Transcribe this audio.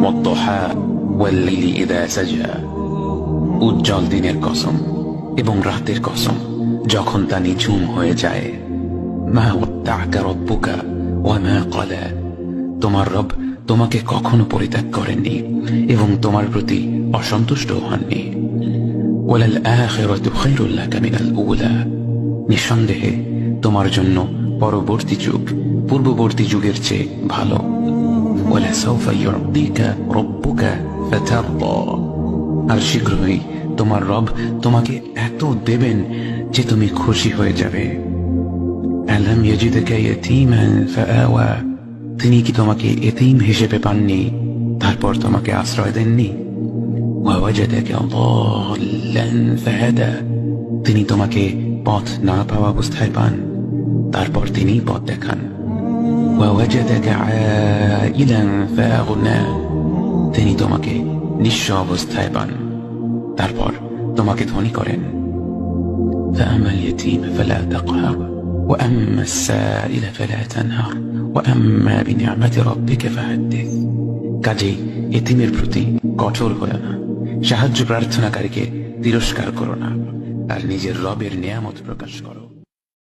মদ্দহা ইদা সাজা উজ্জ্বল দিনের কসম এবং রাতের কসম যখন তা নিঝুম হয়ে যায়। মা রব্বুকা ওয়া মা ক্বালা। তোমার রব তোমাকে কখনো পরিত্যাগ করেননি এবং তোমার প্রতি অসন্তুষ্ট হননি। ওয়ালাল আখিরাতু লাকা মিনাল উলা। নিঃসন্দেহে তোমার জন্য পরবর্তী যুগ, পূর্ববর্তী যুগের চেয়ে ভালো। ওয়ালা সাউফা ইউ'তিকা রব্বুকা ফাতারদা আর শীঘ্রই তোমার রব তোমাকে এত দেবেন যে তুমি খুশি হয়ে যাবে আলাম ইয়াজিদকা ইয়াতীমান ফাআওয়া তিনি কি তোমাকে এতিম হিসেবে পাননি তারপর তোমাকে আশ্রয় দেননি ওয়াওয়াজাদাকা দাল্লান ফাহাদা তিনি তোমাকে পথ না পাওয়া অবস্থায় পান তারপর তিনি পথ দেখান ওয়াওয়াজাদাকা আইলান ফাআগনা তিনি তোমাকে নিঃস্ব অবস্থায় পান তারপর তোমাকে ধনী করেন فأما اليتيم فلا تقهر وأما السائل فلا تنهر وأما بنعمة ربك فحدث কাজেই এতিমের প্রতি কঠোর হয়ে না সাহায্য প্রার্থনাকারীকে তিরস্কার করো না আর নিজের রবের নিয়ামত প্রকাশ করো